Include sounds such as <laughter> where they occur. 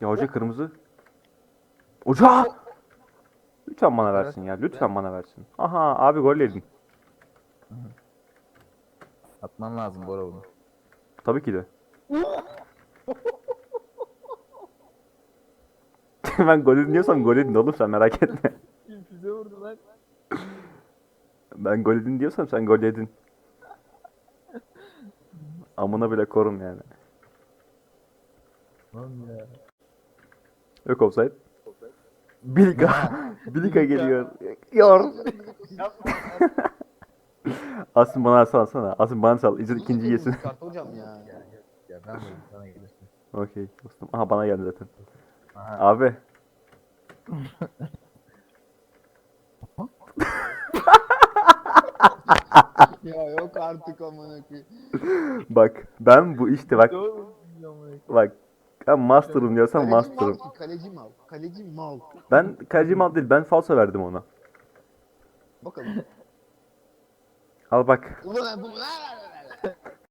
Ya hoca kırmızı. Hoca! Lütfen bana versin ya. Lütfen bana versin. Aha abi gol yedin. Atman lazım Bora bunu. Tabii ki de. <laughs> ben gol edin diyorsam gol edin oğlum sen merak etme. Füze vurdu lan. Ben gol edin diyorsam sen gol edin. Amına bile korum yani. Lan ya. Yok offside. Bilga. <laughs> Bilga geliyor. Yor. Asım bana salsana. Asım bana sal. İzin ikinci yesin. Kart hocam ya. Ya ben vurayım sana gelirsin. Okey dostum. Aha bana geldi zaten. Aha. Abi. <laughs> Ya yok artık amına koyayım. Bak ben bu işte bak Doğru bak ben master'ım diyorsam Kaleci master'ım. ki, kaleci mal. Kaleci mal. Ben kaleci mal değil ben falso verdim ona. Bakalım. Al bak. Ulan bu